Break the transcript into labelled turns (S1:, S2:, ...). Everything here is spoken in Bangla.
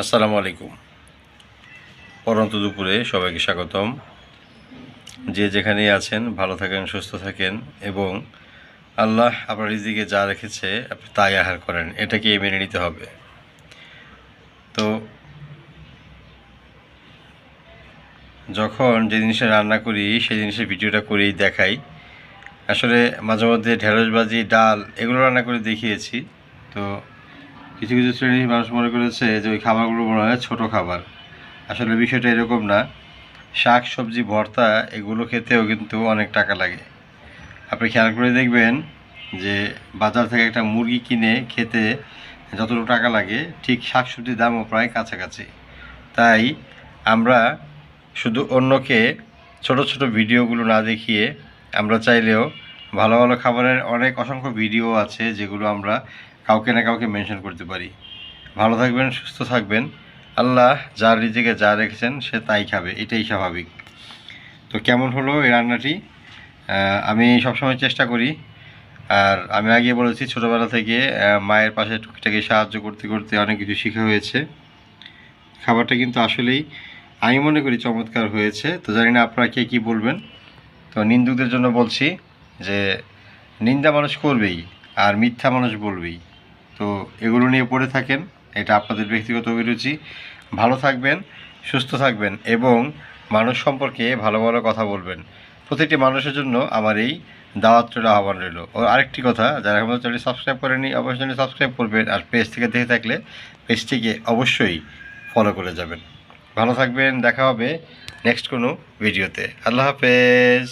S1: আসসালামু আলাইকুম। পরন্ত দুপুরে সবাইকে স্বাগতম। যে যেখানেই আছেন, ভালো থাকেন, সুস্থ থাকেন এবং আল্লাহ আপনার রিজিকে যা রেখেছে আপনি তাই আহার করেন এটাকে মেনে নিতে হবে। তো যখন যে জিনিসটা রান্না করি, সেই জিনিসের ভিডিওটা করেই দেখাই। আসলে মাঝে মধ্যে ঢেঁড়সবাজি ডাল, এগুলো রান্না করে দেখিয়েছি। তো কিছু কিছু শ্রেণির মানুষ মনে করেছে যে ওই খাবারগুলো মনে হয় ছোটো খাবার। আসলে বিষয়টা এরকম না। শাক, সবজি, ভর্তা, এগুলো খেতেও কিন্তু অনেক টাকা লাগে। আপনি খেয়াল করে দেখবেন যে বাজার থেকে একটা মুরগি কিনে খেতে যতটুকু টাকা লাগে, ঠিক শাক সবজির দামও প্রায় কাছাকাছি। তাই আমরা শুধু অন্যকে ছোট ছোট ভিডিওগুলো না দেখিয়ে আমরা চাইলেও ভালো ভালো খাবারের অনেক অসংখ্য ভিডিও আছে যেগুলো আমরা কাউকে না কাউকে মেনশন করতে পারি। ভালো থাকবেন, সুস্থ থাকবেন। আল্লাহ যার নিজেকে যা রেখেছেন, সে তাই খাবে। এটাই স্বাভাবিক। তো কেমন হলো এই রান্নাটি? আমি সবসময় চেষ্টা করি। আর আমি আগে বলেছি, ছোটোবেলা থেকে মায়ের পাশে টুকিটাকি সাহায্য করতে করতে অনেক কিছু শেখা হয়েছে। খাবারটা কিন্তু আসলেই আমি মনে করি চমৎকার হয়েছে। তো জানি না আপনারা কে কী বলবেন। তো নিন্দুকদের জন্য বলছি যে, নিন্দা মানুষ করবেই, আর মিথ্যা মানুষ বলবেই। তো এগুলো নিয়ে পড়ে থাকেন। এটা আপনাদের ব্যক্তিগত অভিরুচি। ভালো থাকবেন, সুস্থ থাকবেন এবং মানুষ সম্পর্কে ভালো ভালো কথা বলবেন। প্রতিটি মানুষের জন্য আমার এই দাওয়াত রইল আহ্বান রইল। ও আরেকটি কথা, যারা আমাদের চ্যানেল সাবস্ক্রাইব করেনি অবশ্যই সাবস্ক্রাইব করবেন আর পেজ থেকে দেখে থাকলে পেজটিকে অবশ্যই ফলো করে যাবেন। ভালো থাকবেন, দেখা হবে নেক্সট কোনো ভিডিওতে আল্লাহ হাফেজ।